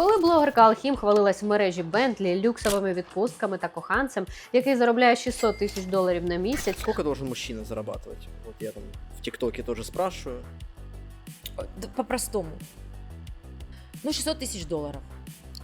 Коли блогерка Алхім хвалилась в мережі Бентлі люксовими відпустками та коханцем, який заробляє 600 тисяч доларів на місяць, Сколько должен мужчина зарабатывать? Вот я там в ТикТоке тоже спрашиваю. По-простому. Ну, 600 тисяч доларів.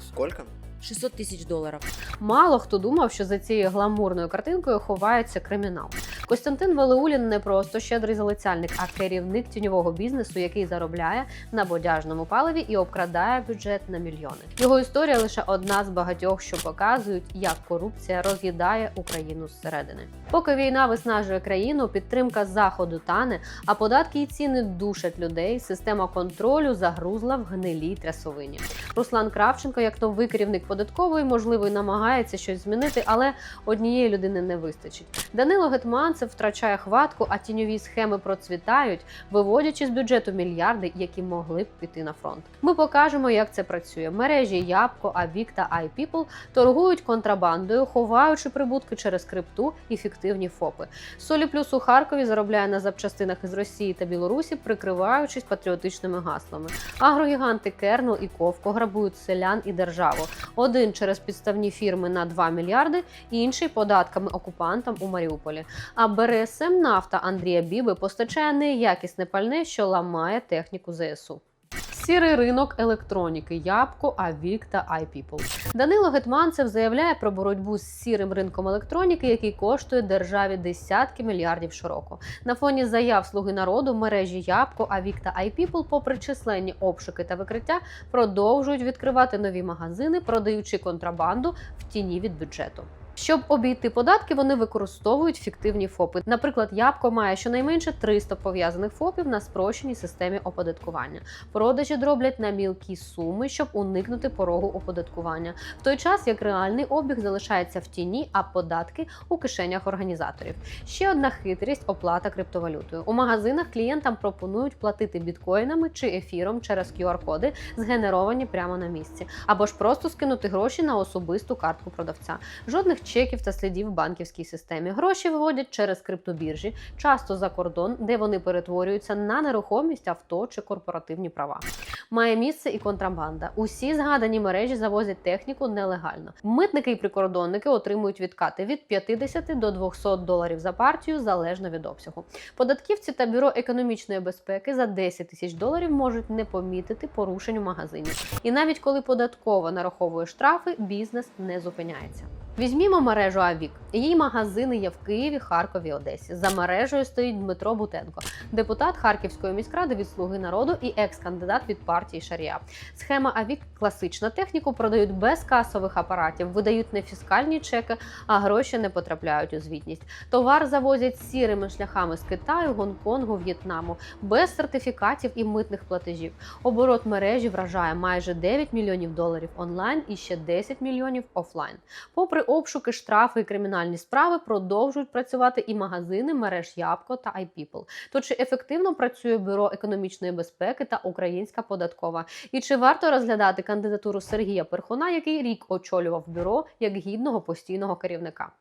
Сколько? 600 тисяч доларів. мало хто думав, що за цією гламурною картинкою ховається кримінал. Костянтин Велеулін не просто щедрий залицяльник, а керівник тіньового бізнесу, який заробляє на бодяжному паливі і обкрадає бюджет на мільйони. Його історія лише одна з багатьох, що показують, як корупція роз'їдає Україну зсередини. Поки війна виснажує країну, підтримка заходу тане, а податки і ціни душать людей. Система контролю загрузла в гнилій трясовині. Руслан Кравченко, як новий керівник податкової, можливо, й намагається щось змінити, але однієї людини не вистачить. Данило Гетманцев втрачає хватку, а тіньові схеми процвітають, виводячи з бюджету мільярди, які могли б піти на фронт. Ми покажемо, як це працює. Мережі Ябко, Авік та iPeople торгують контрабандою, ховаючи прибутки через крипту і фіктивні ФОПи. Солі плюс у Харкові заробляє на запчастинах із Росії та Білорусі, прикриваючись патріотичними гаслами. Агрогіганти Кернел і Ковко грабують селян і державу. Один через підставні фірми на 2 мільярди, інший податками окупантам у Маріуполі. А БРСМ нафта Андрія Біби постачає неякісне пальне, що ламає техніку ЗСУ. Сірий ринок електроніки Ябко, Авік та iPeople. Данило Гетманцев заявляє про боротьбу з сірим ринком електроніки, який коштує державі десятки мільярдів щороку. На фоні заяв слуги народу мережі Ябко, Авік та iPeople, попри численні обшуки та викриття, продовжують відкривати нові магазини, продаючи контрабанду в тіні від бюджету. Щоб обійти податки, вони використовують фіктивні ФОПи. Наприклад, Ябко має щонайменше 300 пов'язаних ФОПів на спрощеній системі оподаткування. Продажі дроблять на мілкі суми, щоб уникнути порогу оподаткування, в той час як реальний обіг залишається в тіні, а податки у кишенях організаторів. Ще одна хитрість оплата криптовалютою. У магазинах клієнтам пропонують платити біткоїнами чи ефіром через QR-коди, згенеровані прямо на місці, або ж просто скинути гроші на особисту картку продавця. Жодних чеків та слідів в банківській системі. Гроші виводять через криптобіржі, часто за кордон, де вони перетворюються на нерухомість, авто чи корпоративні права. Має місце і контрабанда. Усі згадані мережі завозять техніку нелегально. Митники і прикордонники отримують відкати від 50 до 200 доларів за партію залежно від обсягу. Податківці та бюро економічної безпеки за 10 тисяч доларів можуть не помітити порушень у магазині. І навіть коли податкова нараховує штрафи, бізнес не зупиняється. Візьмімо мережу Авік. Її магазини є в Києві, Харкові, Одесі. За мережею стоїть Дмитро Бутенко, депутат Харківської міськради від Слуги народу і екс-кандидат від партії Шарія. Схема Авік класична техніку продають без касових апаратів, видають не фіскальні чеки, а гроші не потрапляють у звітність. Товар завозять сірими шляхами з Китаю, Гонконгу, В'єтнаму, без сертифікатів і митних платежів. Оборот мережі вражає майже 9 мільйонів доларів онлайн і ще 10 мільйонів офлайн. Попри обшуки, штрафи і кримінальні справи, продовжують працювати і магазини мереж Ябко та iPeople. То чи ефективно працює бюро економічної безпеки та українська податкова? І чи варто розглядати кандидатуру Сергія Перхуна, який рік очолював бюро як гідного постійного керівника?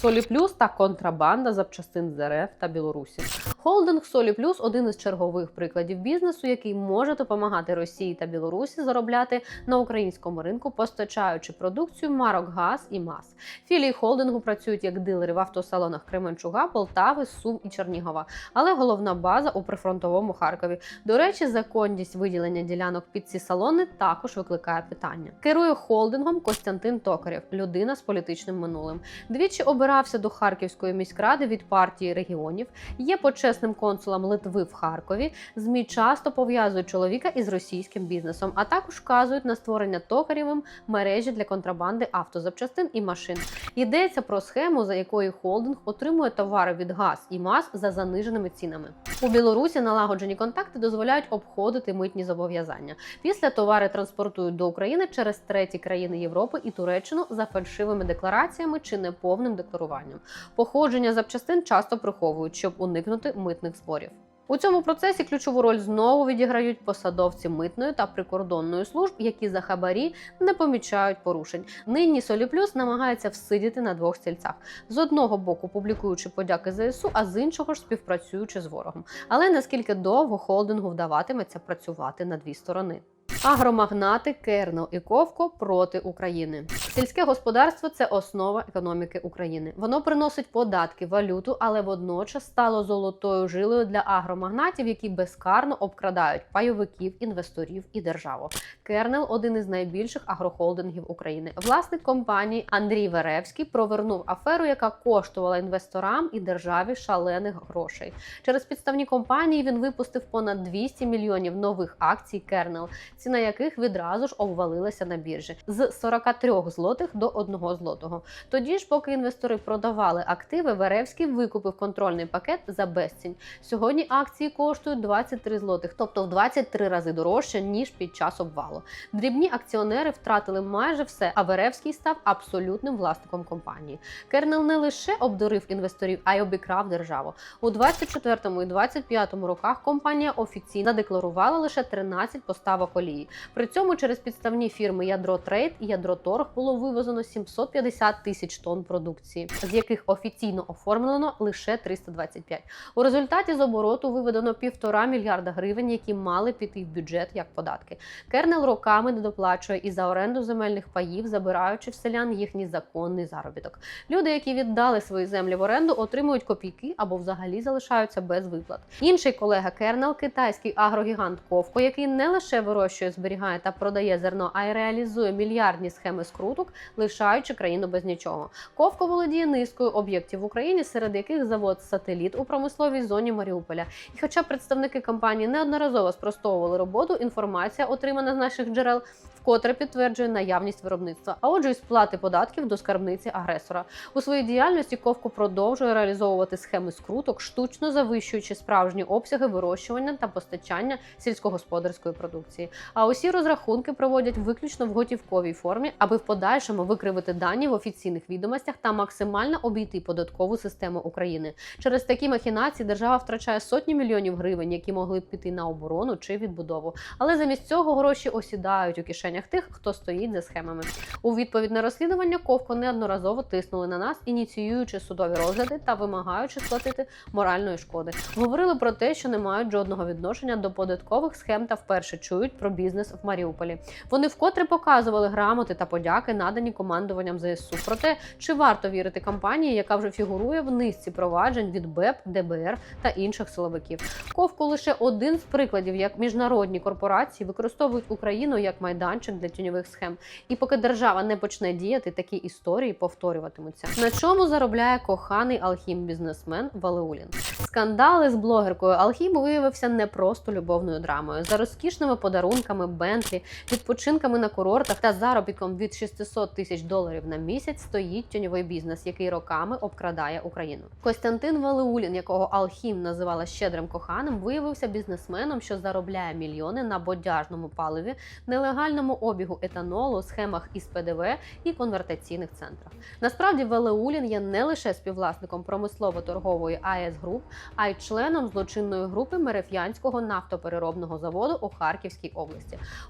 Солі Плюс та контрабанда запчастин з РФ та Білорусі. Холдинг Солі Плюс один із чергових прикладів бізнесу, який може допомагати Росії та Білорусі заробляти на українському ринку, постачаючи продукцію марок ГАЗ і МАЗ. Філії холдингу працюють як дилери в автосалонах Кременчуга, Полтави, Сум і Чернігова, але головна база у прифронтовому Харкові. До речі, законність виділення ділянок під ці салони також викликає питання. Керує холдингом Костянтин Токарєв, людина з політичним минулим. Двічі обирався до Харківської міськради від партії регіонів. Є почесним консулом Литви в Харкові. Змі часто пов'язують чоловіка із російським бізнесом, а також вказують на створення токарєвим мережі для контрабанди автозапчастин і машин. Йдеться про схему, за якою холдинг отримує товари від ГАЗ і МАЗ за заниженими цінами. У Білорусі налагоджені контакти дозволяють обходити митні зобов'язання. Після товари транспортують до України через треті країни Європи і Туреччину за фальшивими деклараціями чи неповним декларуванням. Походження запчастин часто приховують, щоб уникнути митних зборів. У цьому процесі ключову роль знову відіграють посадовці митної та прикордонної служб, які за хабарі не помічають порушень. Нині Солі Плюс намагається всидіти на двох стільцях: з одного боку публікуючи подяки ЗСУ, а з іншого ж співпрацюючи з ворогом. Але наскільки довго холдингу вдаватиметься працювати на дві сторони? Агромагнати Кернел і Ковко проти України. Сільське господарство це основа економіки України. Воно приносить податки, валюту, але водночас стало золотою жилою для агромагнатів, які безкарно обкрадають пайовиків, інвесторів і державу. Кернел один із найбільших агрохолдингів України. Власник компанії Андрій Веревський провернув аферу, яка коштувала інвесторам і державі шалених грошей. Через підставні компанії він випустив понад 200 мільйонів нових акцій Кернел, ціна яких відразу ж обвалилася на біржі з 43 злотих до 1 злотого. Тоді ж, поки інвестори продавали активи, Веревський викупив контрольний пакет за безцінь. Сьогодні акції коштують 23 злотих, тобто в 23 рази дорожче ніж під час обвалу. Дрібні акціонери втратили майже все, а Веревський став абсолютним власником компанії. Кернел не лише обдурив інвесторів, а й обікрав державу. У 24 і 25 роках компанія офіційно задекларувала лише 13 поставок олії. При цьому через підставні фірми Ядро Трейд і Ядро Торг було вивезено 750 тисяч тонн продукції, з яких офіційно оформлено лише 325. У результаті з обороту виведено півтора мільярда гривень, які мали піти в бюджет як податки. Кернел роками не доплачує і за оренду земельних паїв, забираючи в селян їхній законний заробіток. Люди, які віддали свої землі в оренду, отримують копійки або взагалі залишаються без виплат. Інший колега Кернел, китайський агрогігант Ковко, який не лише вирощує, зберігає та продає зерно, а й реалізує мільярдні схеми скруток, лишаючи країну без нічого. Ковко володіє низкою об'єктів в Україні, серед яких завод сателіт у промисловій зоні Маріуполя. І хоча представники компанії неодноразово спростовували роботу, інформація, отримана з наших джерел, вкотре підтверджує наявність виробництва, а отже, й сплати податків до скарбниці агресора. У своїй діяльності Ковко продовжує реалізовувати схеми скруток, штучно завищуючи справжні обсяги вирощування та постачання сільськогосподарської продукції. А усі розрахунки проводять виключно в готівковій формі, аби в подальшому викривити дані в офіційних відомостях та максимально обійти податкову систему України. Через такі махінації держава втрачає сотні мільйонів гривень, які могли б піти на оборону чи відбудову. Але замість цього гроші осідають у кишенях тих, хто стоїть за схемами. У відповідь на розслідування Ковко неодноразово тиснули на нас, ініціюючи судові розгляди та вимагаючи сплатити моральної шкоди. Говорили про те, що не мають жодного відношення до податкових схем та вперше чують про бізнес в Маріуполі. Вони вкотре показували грамоти та подяки, надані командуванням ЗСУ. Про те, чи варто вірити компанії, яка вже фігурує в низці проваджень від БЕП, ДБР та інших силовиків. Ковко лише один з прикладів, як міжнародні корпорації використовують Україну як майданчик для тіньових схем. І поки держава не почне діяти, такі історії повторюватимуться. На чому заробляє коханий алхім-бізнесмен Валеулін? Скандали з блогеркою Алхім виявився не просто любовною драмою. За розкішними подарунками, бентлі, відпочинками на курортах та заробітком від 600 тисяч доларів на місяць стоїть тіньовий бізнес, який роками обкрадає Україну. Костянтин Валеулін, якого Алхім називала щедрим коханим, виявився бізнесменом, що заробляє мільйони на бодяжному паливі, нелегальному обігу етанолу, схемах із ПДВ і конвертаційних центрах. Насправді Валеулін є не лише співвласником промислово-торгової АЕС Груп, а й членом злочинної групи Мереф'янського нафтопереробного заводу у Харківській області.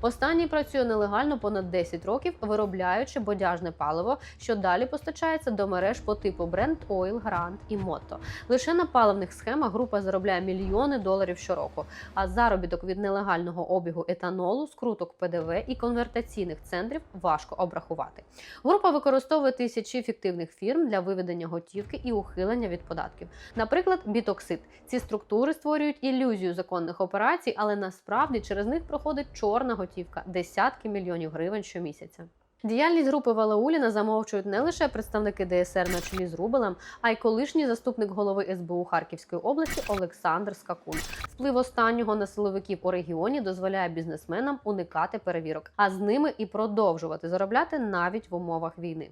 Останній працює нелегально понад 10 років, виробляючи бодяжне паливо, що далі постачається до мереж по типу Brent Oil, Grand і Motto. Лише на паливних схемах група заробляє мільйони доларів щороку. А заробіток від нелегального обігу етанолу, скруток ПДВ і конвертаційних центрів важко обрахувати. Група використовує тисячі фіктивних фірм для виведення готівки і ухилення від податків. Наприклад, бітоксид. Ці структури створюють ілюзію законних операцій, але насправді через них проходить чорна готівка десятки мільйонів гривень щомісяця. Діяльність групи Валауліна замовчують не лише представники ДСР на чолі з Рубелем, а й колишній заступник голови СБУ Харківської області Олександр Скакун. Вплив останнього на силовиків у регіоні дозволяє бізнесменам уникати перевірок, а з ними і продовжувати заробляти навіть в умовах війни.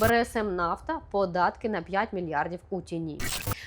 БРСМ Нафта податки на 5 мільярдів у тіні.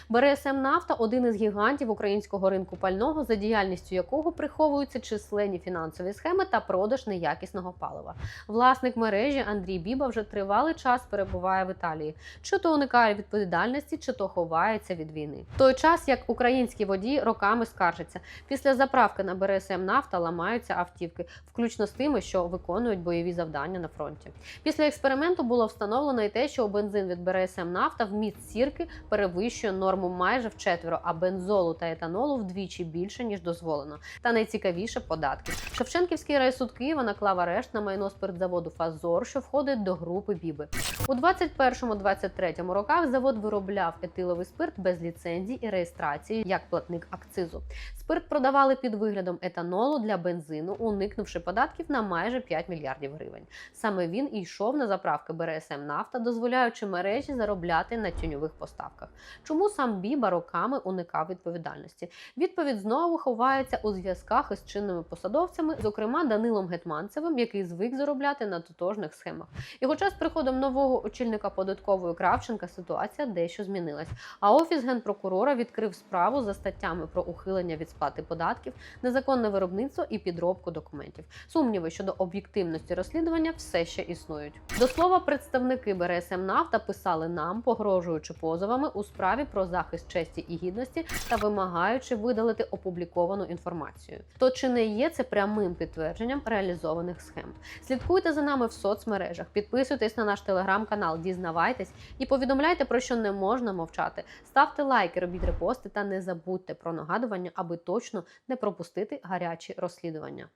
БРСМ Нафта один із гігантів українського ринку пального, за діяльністю якого приховуються численні фінансові схеми та продаж неякісного палива. Власник мережі Андрій Біба вже тривалий час перебуває в Італії, чи то уникає відповідальності, чи то ховається від війни. В той час як українські водії роками скаржаться, після заправки на БРСМ Нафта ламаються автівки, включно з тими, що виконують бойові завдання на фронті. Після експерименту було встановлено і те, що бензин від БРСМ Нафта вміст сірки перевищує норму норму майже вчетверо, а бензолу та етанолу вдвічі більше ніж дозволено. Та найцікавіше податки. Шевченківський райсуд Києва наклав арешт на майно спиртзаводу Фазор, що входить до групи Біби. У 21-23 роках завод виробляв етиловий спирт без ліцензій і реєстрації як платник акцизу. Спирт продавали під виглядом етанолу для бензину, уникнувши податків на майже 5 мільярдів гривень. Саме він і йшов на заправки БРСМ Нафта, дозволяючи мережі заробляти на тюньових поставках. Чому сам Біба роками уникав відповідальності? Відповідь знову ховається у зв'язках із чинними посадовцями, зокрема Данилом Гетманцевим, який звик заробляти на тотожних схемах. І хоча з приходом нового очільника податкової Кравченка ситуація дещо змінилась. А офіс генпрокурора відкрив справу за статтями про ухилення від сплати податків, незаконне виробництво і підробку документів. Сумніви щодо об'єктивності розслідування все ще існують. До слова, представники БРСМ Нафта писали нам, погрожуючи позовами у справі про захист честі і гідності та вимагаючи видалити опубліковану інформацію. То чи не є це прямим підтвердженням реалізованих схем? Слідкуйте за нами в соцмережах, підписуйтесь на наш телеграм-канал, дізнавайтесь і повідомляйте про що не можна мовчати. Ставте лайки, робіть репости та не забудьте про нагадування, аби точно не пропустити гарячі розслідування.